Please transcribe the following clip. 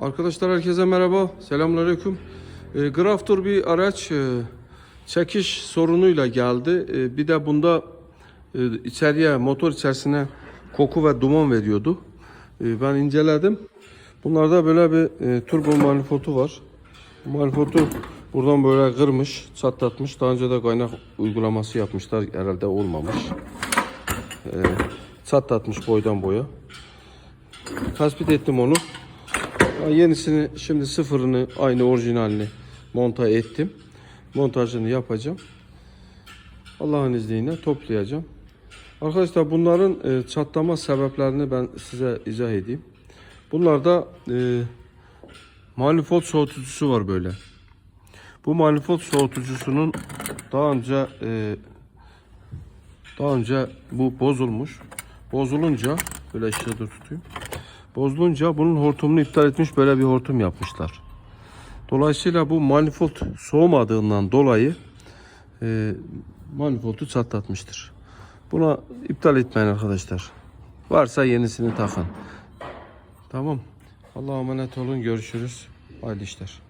Arkadaşlar herkese merhaba. Selamünaleyküm. E, Graftur bir araç e, çekiş sorunuyla geldi. E, bir de bunda e, içeriye motor içerisine koku ve duman veriyordu. E, ben inceledim. Bunlarda böyle bir e, turbo manifoldu var. Manifoldu buradan böyle kırmış, çatlatmış. Daha önce de kaynak uygulaması yapmışlar. Herhalde olmamış. E, çatlatmış boydan boya. Tespit ettim onu. Yenisini şimdi sıfırını aynı orijinalini monta ettim. Montajını yapacağım. Allah'ın izniyle toplayacağım. Arkadaşlar bunların e, çatlama sebeplerini ben size izah edeyim. Bunlarda e, manifold soğutucusu var böyle. Bu manifold soğutucusunun daha önce e, daha önce bu bozulmuş. Bozulunca böyle dur tutayım. Bozulunca bunun hortumunu iptal etmiş böyle bir hortum yapmışlar. Dolayısıyla bu manifold soğumadığından dolayı e, manifoldu çatlatmıştır. Buna iptal etmeyin arkadaşlar. Varsa yenisini takın. Tamam. Allah'a emanet olun. Görüşürüz. Hayırlı işler.